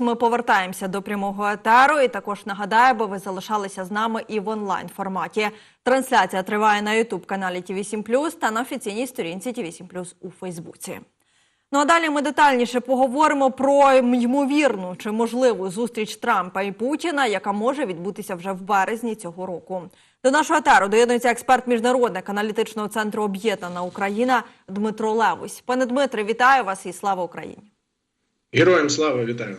Ми повертаємося до прямого етеру і також нагадаю, бо ви залишалися з нами і в онлайн форматі. Трансляція триває на Ютуб каналі ТВ 7 та на офіційній сторінці ТВ 7 у Фейсбуці. Ну а далі ми детальніше поговоримо про ймовірну чи можливу зустріч Трампа і Путіна, яка може відбутися вже в березні цього року. До нашого етеру доєднується експерт міжнародник аналітичного центру Об'єднана Україна Дмитро Левусь. Пане Дмитре, вітаю вас і слава Україні! Героям слава вітаю.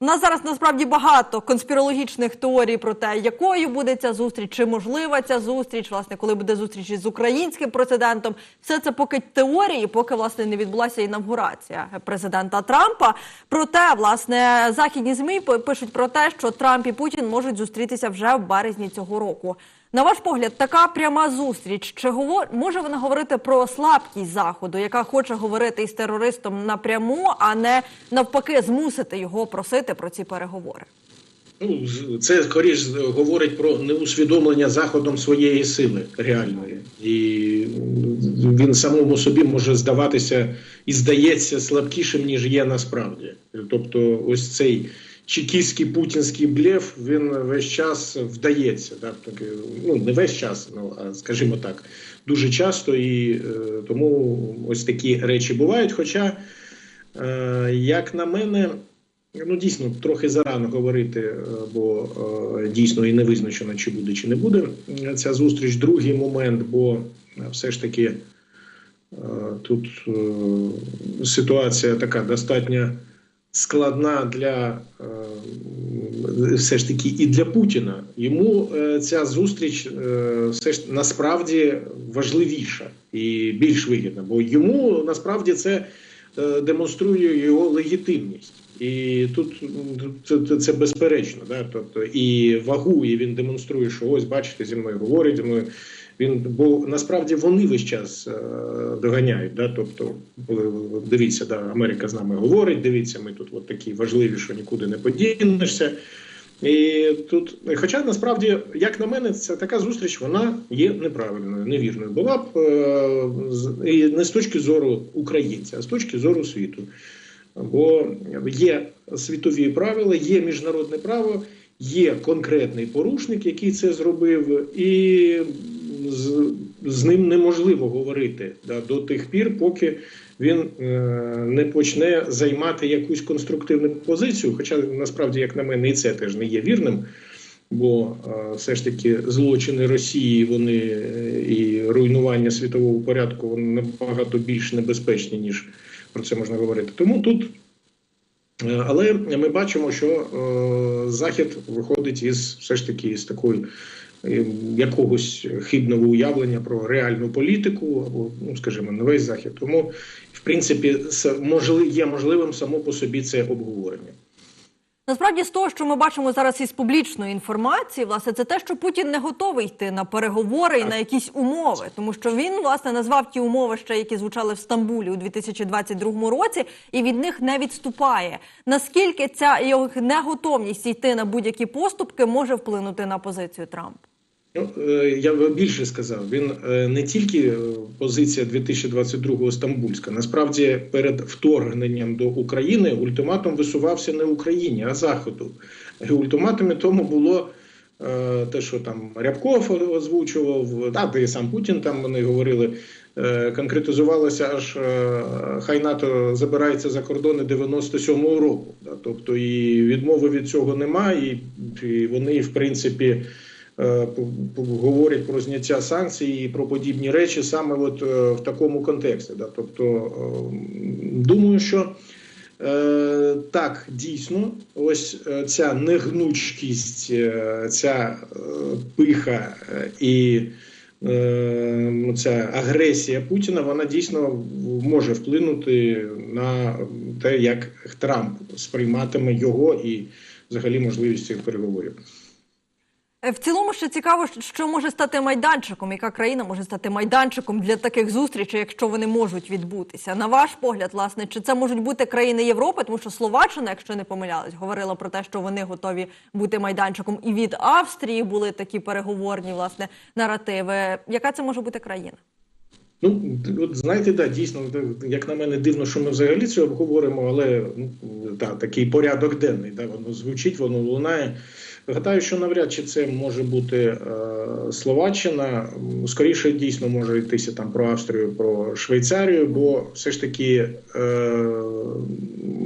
У нас зараз насправді багато конспірологічних теорій про те, якою буде ця зустріч, чи можлива ця зустріч, власне, коли буде зустріч із українським президентом. Все це поки теорії, поки власне не відбулася інавгурація президента Трампа. Проте, власне, західні змі пишуть про те, що Трамп і Путін можуть зустрітися вже в березні цього року. На ваш погляд, така пряма зустріч чи говор... може вона говорити про слабкість заходу, яка хоче говорити із терористом напряму, а не навпаки змусити його просити про ці переговори? Ну це скоріш говорить про неусвідомлення заходом своєї сили реальної, і він самому собі може здаватися і здається слабкішим ніж є насправді. Тобто, ось цей чекістський путінський блеф він весь час вдається. Так? Ну не весь час, ну а скажімо так, дуже часто і е, тому ось такі речі бувають. Хоча, е, як на мене, ну дійсно трохи зарано говорити, е, бо дійсно і не визначено, чи буде, чи не буде ця зустріч. Другий момент, бо все ж таки тут ситуація така достатньо складна для е, все ж таки і для Путіна. Йому е, ця зустріч е, все ж це важливіша і більш вигідна, бо йому насправді це демонструє його легітимність. І тут це, це безперечно, да? тобто і вагу, і він демонструє, що ось бачите, зі мною говорить зі мною. Він бо насправді вони весь час е, доганяють. Да? Тобто, дивіться, да, Америка з нами говорить. Дивіться, ми тут от такі важливі, що нікуди не подінешся. І тут, хоча насправді, як на мене, ця така зустріч вона є неправильною, невірною. Була б е, і не з точки зору українця, а з точки зору світу. Бо є світові правила, є міжнародне право, є конкретний порушник, який це зробив, і з, з ним неможливо говорити да, до тих пір, поки він е, не почне займати якусь конструктивну позицію. Хоча насправді, як на мене, і це теж не є вірним. Бо е, все ж таки злочини Росії, вони е, і руйнування світового порядку вони набагато більш небезпечні, ніж про це можна говорити. Тому тут. Е, але ми бачимо, що захід виходить із все ж таки з такої якогось хибного уявлення про реальну політику, або, ну скажімо, весь захід. Тому, в принципі, є можливим само по собі це обговорення. Насправді, з того, що ми бачимо зараз із публічної інформації, власне, це те, що Путін не готовий йти на переговори і на якісь умови, тому що він власне назвав ті умови, ще які звучали в Стамбулі у 2022 році, і від них не відступає. Наскільки ця його неготовність йти на будь-які поступки може вплинути на позицію Трампа? Ну, е, я б більше сказав, він е, не тільки е, позиція 2022-го Стамбульська. Насправді, перед вторгненням до України ультиматум висувався не Україні, а Заходу. Ультиматумі тому було те, що там Рябков озвучував, та де і сам Путін там вони говорили. Конкретизувалося аж хай НАТО забирається за кордони 97-го року. Тобто і відмови від цього немає, і вони в принципі. Е, говорять про зняття санкцій і про подібні речі саме от е, в такому контексті. Тобто е, думаю, що так дійсно, ось ця негнучкість, ця пиха і ця агресія Путіна, вона дійсно може вплинути на те, як Трамп сприйматиме його і взагалі можливість цих переговорів. Е, в цілому ще цікаво, що може стати майданчиком, яка країна може стати майданчиком для таких зустрічей, якщо вони можуть відбутися. На ваш погляд, власне, чи це можуть бути країни Європи, тому що Словаччина, якщо не помилялась, говорила про те, що вони готові бути майданчиком, і від Австрії були такі переговорні власне наративи. Яка це може бути країна? Ну, от знаєте, да, дійсно, як на мене, дивно, що ми взагалі це обговоримо, але ну, да, такий порядок денний, да, воно звучить, воно лунає. Гадаю, що навряд чи це може бути е, Словаччина. Скоріше дійсно може йтися там про Австрію, про Швейцарію, бо все ж таки е,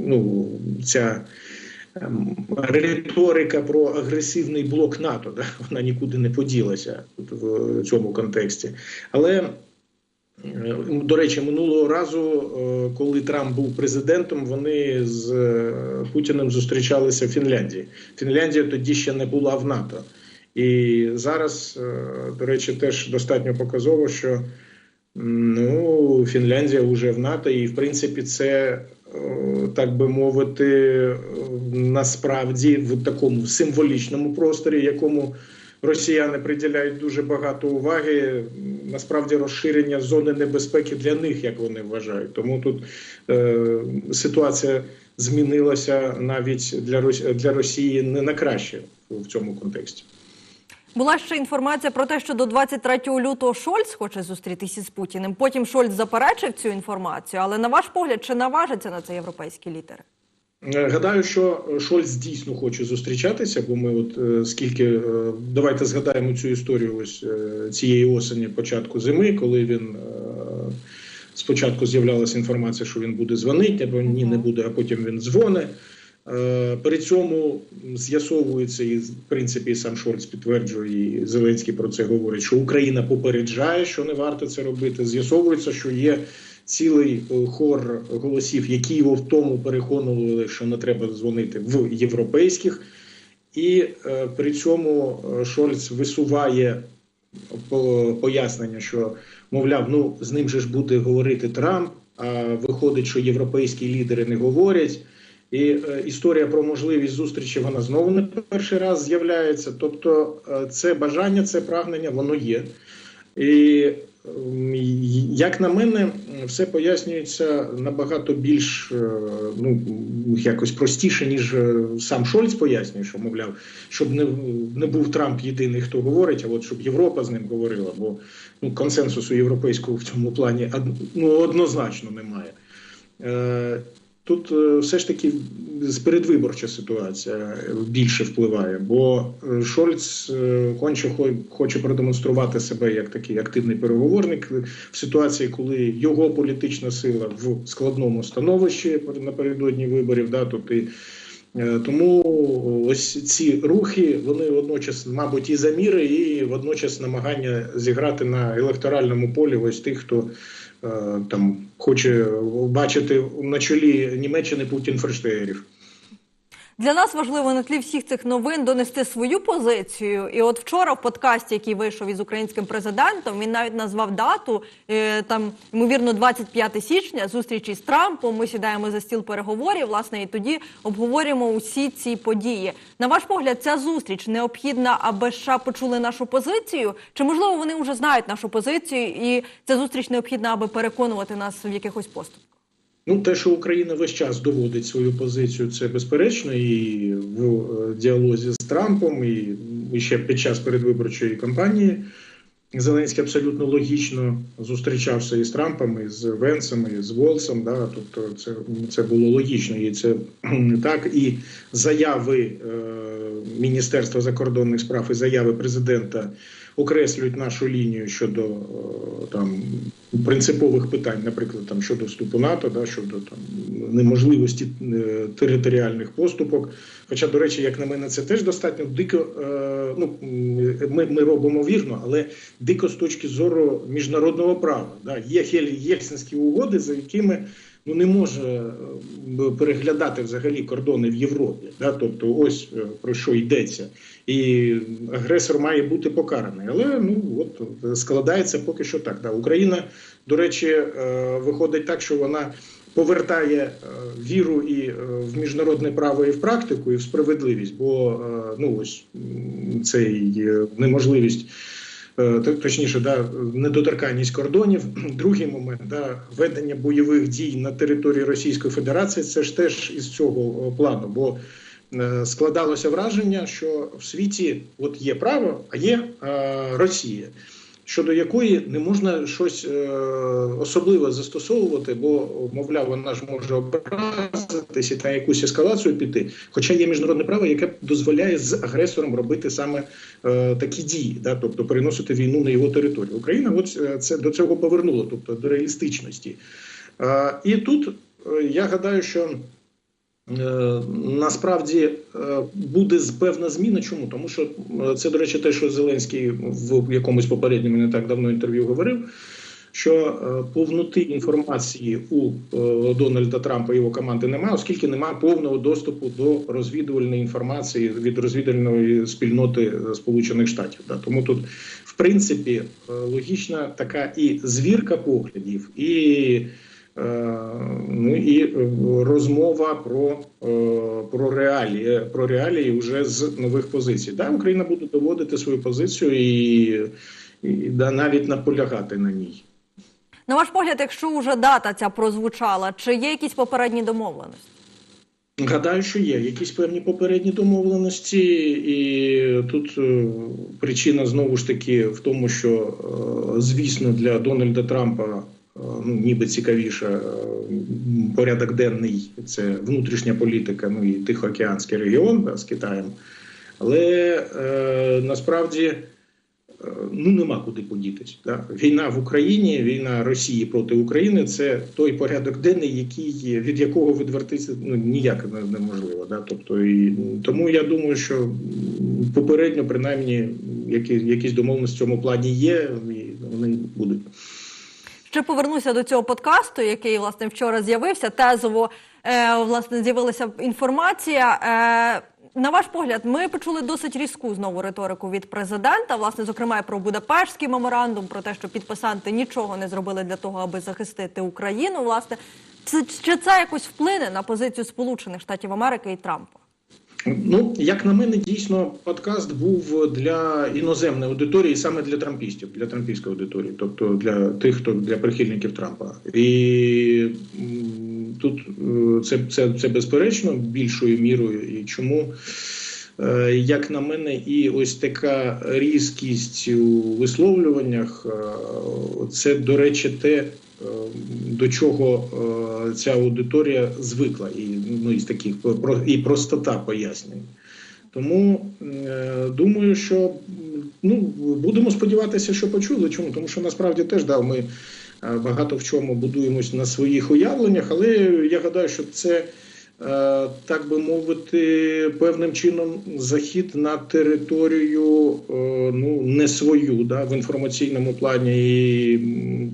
ну, ця ем, риторика про агресивний блок НАТО, да, вона нікуди не поділася в цьому контексті. Але До речі, минулого разу, е, коли Трамп був президентом, вони з е, Путіним зустрічалися в Фінляндії. Фінляндія тоді ще не була в НАТО. І зараз, до речі, теж достатньо показово, що ну, Фінляндія вже в НАТО, і в принципі, це так би мовити, насправді в такому символічному просторі, якому росіяни приділяють дуже багато уваги. Насправді розширення зони небезпеки для них, як вони вважають. Тому тут е, ситуація змінилася навіть для для Росії не на краще в цьому контексті. Була ще інформація про те, що до 23 лютого Шольц хоче зустрітися з Путіним. Потім Шольц заперечив цю інформацію. Але на ваш погляд, чи наважиться на це європейські лідери? Е, гадаю, що Шольц дійсно хоче зустрічатися, бо ми, от е, скільки е, давайте згадаємо цю історію ось цієї осені, початку зими, коли він спочатку з'являлася інформація, що він буде дзвонити, або ні, не буде, а потім він дзвонить. При цьому з'ясовується, і в принципі сам Шольц підтверджує, і Зеленський про це говорить, що Україна попереджає, що не варто це робити. З'ясовується, що є цілий е, хор голосів, які його в тому переконували, що не треба дзвонити в європейських, і е, при цьому е, Шольц висуває пояснення, що мовляв, ну з ним же ж буде говорити Трамп. А виходить, що європейські лідери не говорять. І е, історія про можливість зустрічі вона знову не перший раз з'являється. Тобто, е, це бажання, це прагнення, воно є. І як на мене, все пояснюється набагато більш е, ну якось простіше, ніж е, сам Шольц пояснює, що мовляв, щоб не не був Трамп єдиний, хто говорить, а от щоб Європа з ним говорила, бо ну консенсусу європейського в цьому плані ну, однозначно немає. Тут е, все ж таки передвиборча ситуація більше впливає, бо е, Шольц е, конче хоче продемонструвати себе як такий активний переговорник в ситуації, коли його політична сила в складному становищі напередодні виборів. Да, тобто тому ось ці рухи, вони водночас, мабуть, і заміри, і водночас намагання зіграти на електоральному полі ось тих, хто там хоче бачити на чолі Німеччини Путін Ферштеєрів. Для нас важливо на тлі всіх цих новин донести свою позицію. І от вчора в подкасті, який вийшов із українським президентом, він навіть назвав дату е, там, ймовірно, 25 січня зустрічі з Трампом. Ми сідаємо за стіл переговорів. Власне, і тоді обговорюємо усі ці події. На ваш погляд, ця зустріч необхідна, аби США почули нашу позицію? Чи можливо вони вже знають нашу позицію, і ця зустріч необхідна, аби переконувати нас в якихось поступках? Ну, те, що Україна весь час доводить свою позицію, це безперечно, і в е, діалозі з Трампом, і ще під час передвиборчої кампанії Зеленський абсолютно логічно зустрічався і з Трампом, і з Венсом, і з Волсом. Да? Тобто, це це було логічно, і це так. І заяви е, Міністерства закордонних справ і заяви президента окреслюють нашу лінію щодо е, там принципових питань, наприклад, там щодо вступу НАТО, да щодо там неможливості е, територіальних поступок. Хоча, до речі, як на мене, це теж достатньо дико. Е, ну ми ми робимо вірно, але дико з точки зору міжнародного права. Да, Є Єльсинські угоди, за якими ну не може е, переглядати взагалі кордони в Європі. Да? Тобто, ось е, про що йдеться, і агресор має бути покараний. Але ну от складається поки що так. Да. Україна, до речі, е, виходить так, що вона. Повертає віру і в міжнародне право, і в практику, і в справедливість, бо ну ось цей неможливість Е, точніше, да, недоторканність кордонів. Другий момент да, ведення бойових дій на території Російської Федерації це ж теж із цього плану. Бо е, складалося враження, що в світі от є право, а є е, Росія. Щодо якої не можна щось е, особливе застосовувати, бо мовляв, вона ж може образитись і та якусь ескалацію піти. Хоча є міжнародне право, яке дозволяє з агресором робити саме е, такі дії, да, тобто переносити війну на його територію. Україна от е, це до цього повернула, тобто до реалістичності. Е, і тут е, я гадаю, що. Е, Насправді е, буде певна зміна. Чому? Тому що е, це, до речі, те, що Зеленський в якомусь попередньому не так давно інтерв'ю говорив. Що повноти інформації у Дональда Трампа і його команди немає, оскільки немає повного доступу до розвідувальної інформації від розвідувальної спільноти Сполучених Штатів. Тому тут, в принципі, логічна така і звірка поглядів, і Ну і е, розмова про, е, про реалії про реалії вже з нових позицій. Да, Україна буде доводити свою позицію і, і да, навіть наполягати на ній. На ваш погляд, якщо вже дата ця прозвучала, чи є якісь попередні домовленості? Гадаю, що є якісь певні попередні домовленості, і тут е, причина знову ж таки в тому, що е, звісно для Дональда Трампа е, ну ніби цікавіше е, порядок денний це внутрішня політика, ну і Тихоокеанський регіон з Китаєм. Але е, насправді е, ну нема куди подітись. Да? Війна в Україні, війна Росії проти України це той порядок денний, який від якого відвертися ну ніяк неможливо. Да? Тобто і тому я думаю, що попередньо, принаймні, які, якісь домовленості в цьому плані є, і вони будуть. Ще повернуся до цього подкасту, який власне вчора з'явився. Тезово е, власне з'явилася інформація. Е, на ваш погляд, ми почули досить різку знову риторику від президента. Власне, зокрема, про Будапештський меморандум, про те, що підписанти нічого не зробили для того, аби захистити Україну. Власне, чи це якось вплине на позицію Сполучених Штатів Америки і Трампа? Ну, як на мене, дійсно подкаст був для іноземної аудиторії, саме для трампістів, для трампійської аудиторії, тобто для тих, хто для прихильників Трампа. І тут е, це, це, це безперечно більшою мірою. І чому, е, як на мене, і ось така різкість у висловлюваннях, е, це, до речі, те. Е, До чого е, ця аудиторія звикла, і ну із таких і простота пояснень. Тому е, думаю, що ну будемо сподіватися, що почули. Чому? Тому що насправді теж да, ми е, багато в чому будуємось на своїх уявленнях, але я гадаю, що це. Е, Так би мовити, певним чином захід на територію е, ну не свою, да, в інформаційному плані, і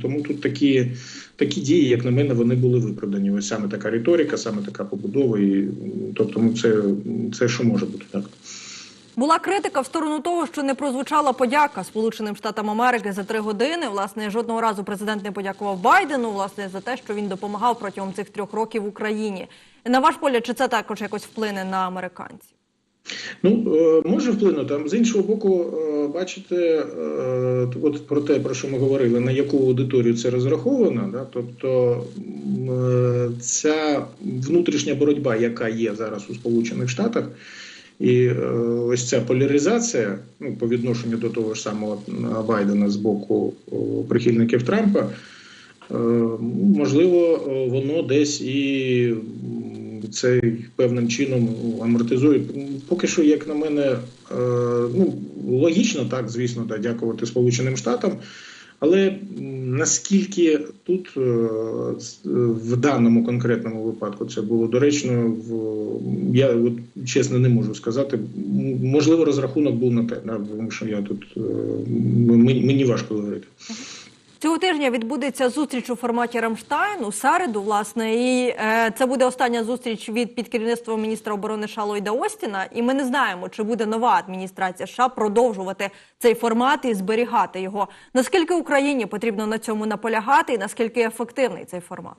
тому тут такі, такі дії, як на мене, вони були виправдані. Ось саме така риторика, саме така побудова, і тобто, ну, це, це що може бути так. Була критика в сторону того, що не прозвучала подяка Сполученим Штатам Америки за три години. Власне, жодного разу президент не подякував Байдену власне за те, що він допомагав протягом цих трьох років Україні. На ваш погляд, чи це також якось вплине на американців? Ну е, може вплинути. З іншого боку, е, бачите, е, от про те, про що ми говорили, на яку аудиторію це розраховано, да? тобто ця внутрішня боротьба, яка є зараз у Сполучених Штатах, і е, ось ця поляризація ну, по відношенню до того ж самого е, Байдена з боку прихильників Трампа. Е, Можливо, воно десь і це певним чином амортизує. Поки що, як на мене, ну логічно, так звісно, да, дякувати Сполученим Штатам. Але наскільки тут е, в даному конкретному випадку це було доречно, в я от чесно не можу сказати. Можливо, розрахунок був на те, тому що я тут е, мені важко говорити. Цього тижня відбудеться зустріч у форматі Рамштайн у середу, власне, і е, це буде остання зустріч від під керівництвом міністра оборони США Ллойда Остіна. І ми не знаємо, чи буде нова адміністрація США продовжувати цей формат і зберігати його. Наскільки Україні потрібно на цьому наполягати, і наскільки ефективний цей формат?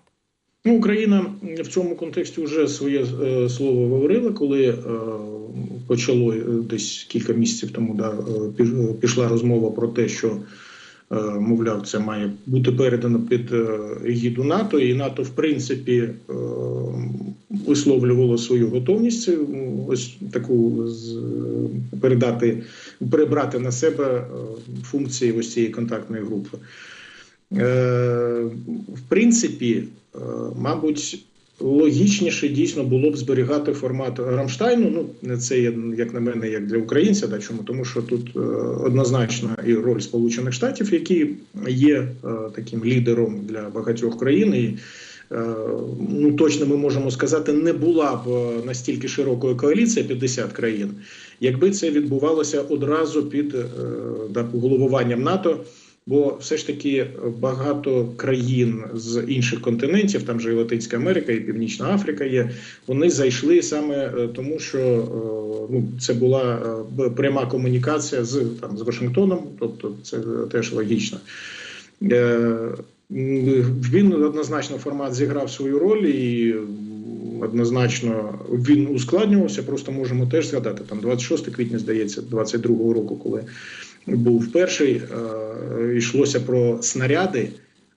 Ну, Україна в цьому контексті вже своє е, слово говорила, коли е, почало е, десь кілька місяців тому да, е, пішла розмова про те, що мовляв, це має бути передано під е, егіду НАТО, і НАТО, в принципі, е, висловлювало свою готовність е, ось таку передати, перебрати на себе е, функції ось цієї контактної групи. Е, в принципі, е, мабуть, логічніше дійсно було б зберігати формат Рамштайну. Ну, це є, як на мене, як для українця. Да, чому? Тому що тут е, однозначна і роль Сполучених Штатів, які є е, таким лідером для багатьох країн. І, е, ну, точно ми можемо сказати, не була б настільки широкою коаліція 50 країн, якби це відбувалося одразу під да, головуванням НАТО. Бо все ж таки багато країн з інших континентів, там же і Латинська Америка, і Північна Африка є. Вони зайшли саме е, тому, що е, ну це була е, пряма комунікація з там з Вашингтоном, тобто це теж логічно. Е, Він однозначно формат зіграв свою роль і однозначно він ускладнювався. Просто можемо теж згадати там 26 квітня, здається, 22-го року, коли був перший, е, йшлося про снаряди.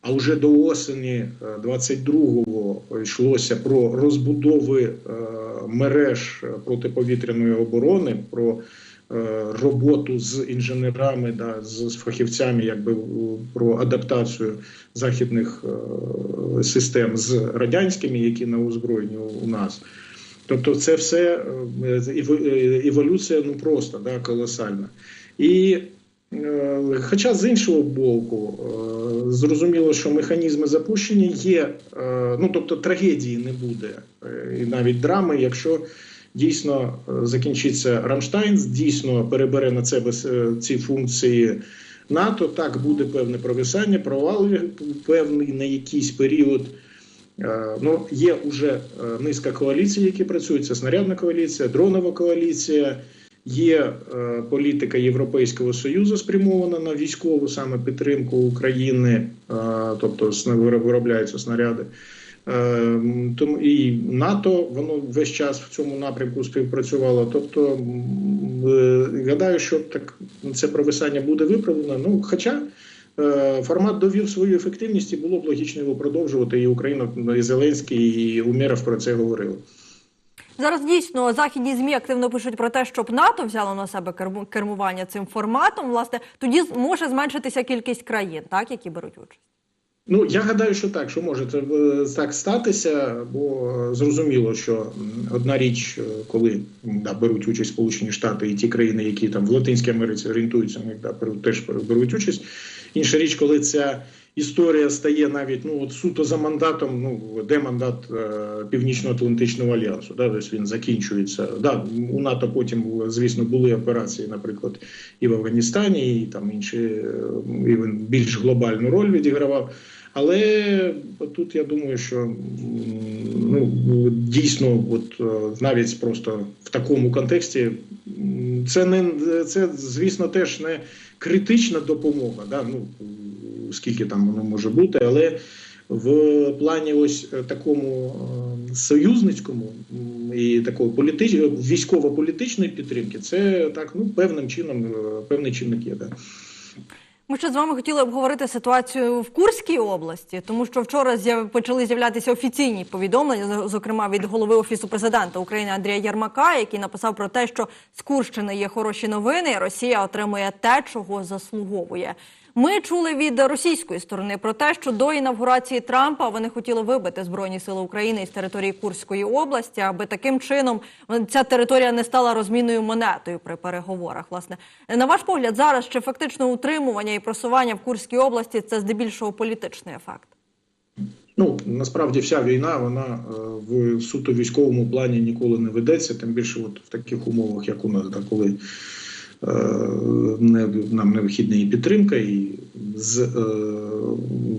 А вже до осені е, 22-го йшлося про розбудови е, мереж протиповітряної оборони, про е, роботу з інженерами, да, з, фахівцями, якби про адаптацію західних е, систем з радянськими, які на озброєнні у- нас. Тобто, це все е, е, еволюція ну просто да, колосальна. І е, хоча з іншого боку, е, зрозуміло, що механізми запущення є, е, ну тобто трагедії не буде, е, і навіть драми, якщо дійсно е, закінчиться Рамштайн, дійсно перебере на себе е, ці функції НАТО, так буде певне провисання, провал певний на якийсь період. Е, Ну, є вже е, низка коаліцій, які працюють. Це снарядна коаліція, дронова коаліція. Є е, політика Європейського союзу спрямована на військову саме підтримку України, е, тобто виробляються снаряди. Е, Тому і НАТО воно весь час в цьому напрямку співпрацювало. Тобто гадаю, що так це провисання буде виправлено. Ну, хоча формат довів свою ефективність і було б логічно його продовжувати. І Україна, і Зеленський, і Умєров про це говорили. Зараз дійсно західні змі активно пишуть про те, щоб НАТО взяло на себе керму- кермування цим форматом. Власне, тоді може зменшитися кількість країн, так які беруть участь. Ну я гадаю, що так, що може е, так статися, бо зрозуміло, що одна річ, е, коли да, беруть участь Сполучені Штати і ті країни, які там в Латинській Америці орієнтуються, в них да, теж беруть участь. Інша річ, коли ця історія стає навіть ну от суто за мандатом, ну де мандат е, Північно-Атлантичного альянсу, да, тобто він закінчується. Да, у НАТО потім, звісно, були операції, наприклад, і в Афганістані, і там інші е, і він більш глобальну роль відігравав. Але тут я думаю, що ну, дійсно, от е, навіть просто в такому контексті це не це, звісно, теж не критична допомога. Да? Ну, скільки там воно може бути, але в плані ось е, такому е, союзницькому і такої політич... військово-політичної підтримки, це так ну певним чином певний чинник є. Да. Ми ще з вами хотіли обговорити ситуацію в Курській області, тому що вчора почали з'являтися офіційні повідомлення, зокрема від голови офісу президента України Андрія Ярмака, який написав про те, що з Курщини є хороші новини. Росія отримує те, чого заслуговує. Ми чули від російської сторони про те, що до інавгурації Трампа вони хотіли вибити збройні сили України із території Курської області, аби таким чином ця територія не стала розмінною монетою при переговорах. Власне, на ваш погляд, зараз чи фактично утримування і просування в Курській області це здебільшого політичний ефект? Ну насправді вся війна, вона е, в суто військовому плані ніколи не ведеться, тим більше, от в таких умовах, як у нас, да, коли нам необхідна і підтримка, і з е,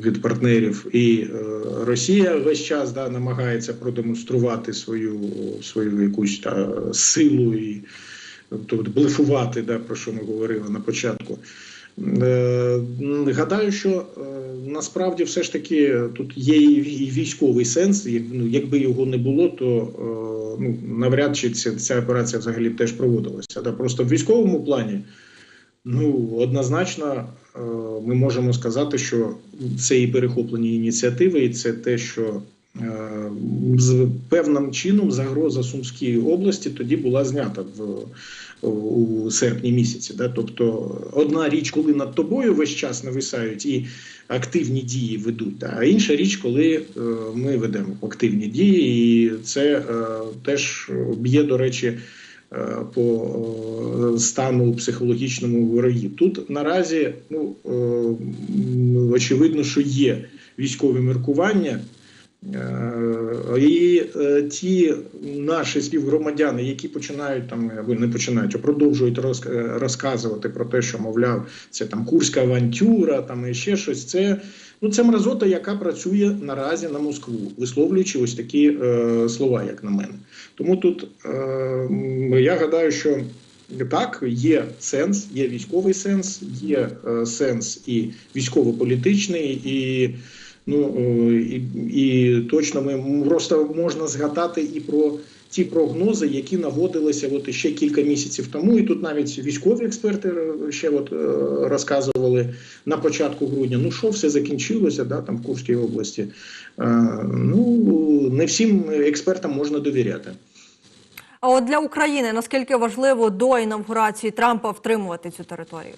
від партнерів, і е, Росія весь час да, намагається продемонструвати свою свою якусь та силу і тобто блефувати, да, про що ми говорили на початку. Е, Гадаю, що е, насправді все ж таки тут є і військовий сенс. Ну, якби його не було, то е, ну, навряд чи ця, операція взагалі теж проводилася. Да? Просто в військовому плані, ну однозначно, ми можемо сказати, що це і перехоплені ініціативи, і це те, що з певним чином загроза Сумській області тоді була знята в у серпні місяці. Да? Тобто, одна річ, коли над тобою весь час нависають і активні дії ведуть, а інша річ, коли е, ми ведемо активні дії, і це е, теж б'є, до речі, е, по стану психологічному ворогів. Тут наразі ну, очевидно, що є військові міркування. Е, І е, ті наші співгромадяни, які починають там або не починають, а продовжують е, розказувати про те, що мовляв, це там курська авантюра, там і ще щось. Це ну це мразота, яка працює наразі на Москву, висловлюючи ось такі е, слова, як на мене. Тому тут е, я гадаю, що так, є сенс, є військовий сенс, є е, сенс і військово-політичний, і ну е, і, і точно ми просто можна згадати і про ті прогнози, які наводилися от ще кілька місяців тому. І тут навіть військові експерти е, ще от е, розказували на початку грудня. Ну що все закінчилося, да там в Курській області. Ну не всім експертам можна довіряти. А от для України наскільки важливо до інавгурації Трампа втримувати цю територію?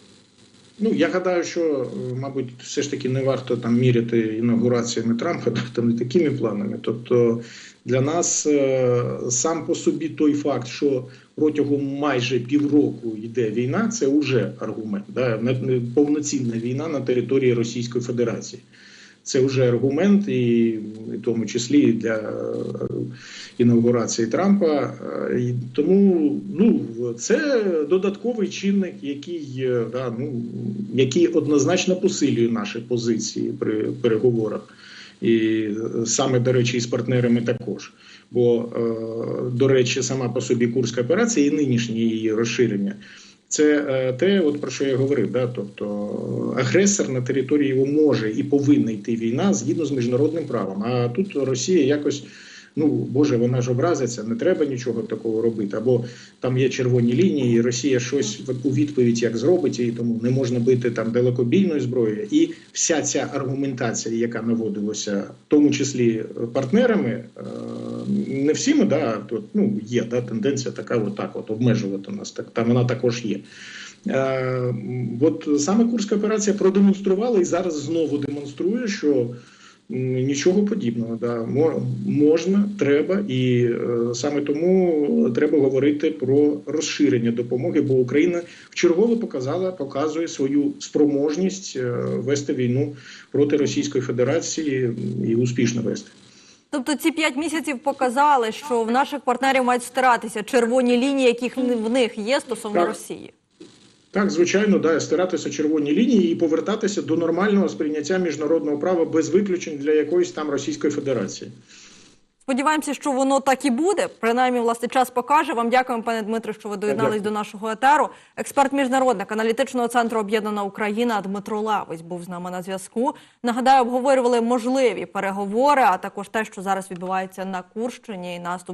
Ну, я гадаю, що, е, мабуть, все ж таки не варто там міряти інаугураціями Трампа, там не такими планами. Тобто для нас е, сам по собі той факт, що протягом майже півроку йде війна, це вже аргумент. Да, повноцінна війна на території Російської Федерації. Це вже аргумент, і в тому числі для е, інаугурації Трампа. Е, І тому ну це додатковий чинник, який е, да, ну який однозначно посилює наші позиції при переговорах, і саме до речі, і з партнерами також. Бо до речі, сама по собі курська операція і нинішнє її розширення. Це е, те, от про що я говорив. Да? Тобто агресор на території його може і повинна йти війна згідно з міжнародним правом. А тут Росія якось. Ну Боже, вона ж образиться, не треба нічого такого робити. Або там є червоні лінії, і Росія щось у відповідь як зробить, і тому не можна бити там далекобійною зброєю. І вся ця аргументація, яка наводилася, в тому числі партнерами, е, не всіми, да, тут ну є да, тенденція така, от так, от обмежувати нас. Так там вона також є. Е, от саме Курська операція продемонструвала і зараз знову демонструє, що нічого подібного. Да. Мо- Можна, треба, і е, саме тому треба говорити про розширення допомоги, бо Україна вчергово показала, показує свою спроможність е, вести війну проти Російської Федерації і успішно вести. Тобто ці п'ять місяців показали, що в наших партнерів мають стиратися червоні лінії, яких в них є стосовно Так. Росії. Так, звичайно, да, стиратися червоні лінії і повертатися до нормального сприйняття міжнародного права без виключень для якоїсь там Російської Федерації. Сподіваємося, що воно так і буде. Принаймні, власне, час покаже. Вам дякуємо, пане Дмитро, що ви доєднались Дякую. до нашого етеру. Експерт міжнародник аналітичного центру Об'єднана Україна Дмитро Лавись був з нами на зв'язку. Нагадаю, обговорювали можливі переговори, а також те, що зараз відбувається на Курщині і наступ.